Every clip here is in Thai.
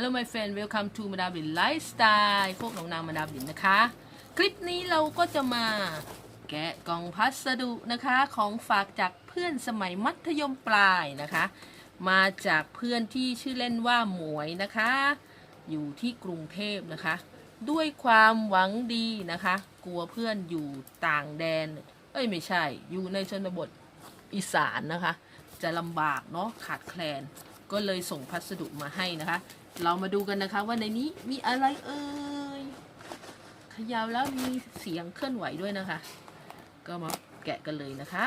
Hello my friend welcome to มาดามบินไลฟ์สไตล์พวกน้องนางมาดามบินนะคะ คลิปนี้เราก็จะมาแกะกล่องพัสดุนะคะของฝากจากเพื่อนสมัยมัธยมปลายนะคะ มาจากเพื่อนที่ชื่อเล่นว่าหมวยนะคะ อยู่ที่กรุงเทพนะคะ ด้วยความหวังดีนะคะ กลัวเพื่อนอยู่ต่างแดน เอ้ยไม่ใช่ อยู่ในชนบทอีสานนะคะ จะลำบากเนาะขาดแคลน ก็เลยส่งพัสดุมาให้นะคะ เรามาดูกันนะคะว่าในนี้มีอะไรเอ่ยขยาวแล้วมีเสียงเคลื่อนไหวด้วยนะคะ ก็มาแกะกันเลยนะคะ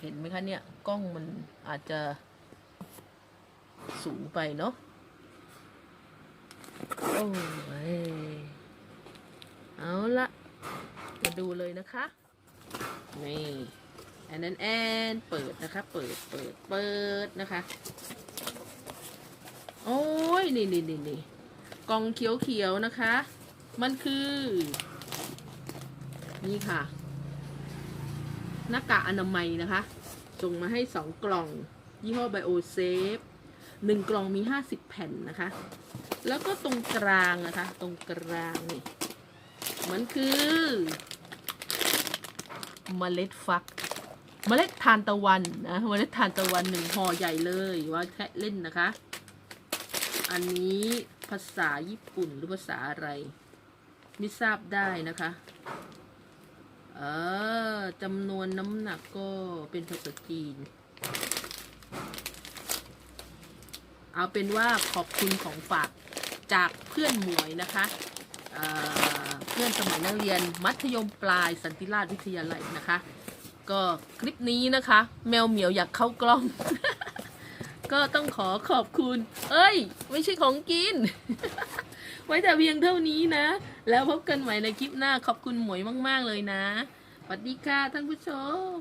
เห็นไหมคะเนี่ยกล้องมันอาจจะสูงไปเนาะโอ้ยเอาละมาดูเลยนะคะนี่ แอนแอนแอนเปิดนะคะ เปิดเปิดเปิดนะคะ โอ้ยนี่นี่นี่นี่กล่องเขียวเขียวๆนะคะ มันคือ นี่ค่ะ หน้ากากอนามัยนะคะส่งมาให้สองกล่อง ยี่ห้อไบโอเซฟหนึ่งกล่องมีห้าสิบแผ่นนะคะ แล้วก็ตรงกลางนะคะ ตรงกลางนี่มันคือเมล็ดฟัก เมล็ดทานตะวันนะเมล็ดทานตะวันหนึ่งห่อใหญ่เลยว่าแค่เล่นนะคะ อันนี้ภาษาญี่ปุ่นหรือภาษาอะไร ไม่ทราบได้นะคะเออจำนวนน้ำหนักก็เป็นภาษาจีน เอาเป็นว่าขอบคุณของฝากจากเพื่อนหมวยนะคะเเพื่อนสมัยนักเรียนมัธยมปลายสันติราชวิทยาลัยนะคะ ก็คลิปนี้นะคะ แมวเหมียวอยากเข้ากล้อง ก็ต้องขอขอบคุณ เอ้ย ไม่ใช่ของกิน ไว้แต่เพียงเท่านี้นะ แล้วพบกันใหม่ในคลิปหน้าขอบคุณหมวยมาก ๆ เลยนะสวัสดีค่ะท่านผู้ชม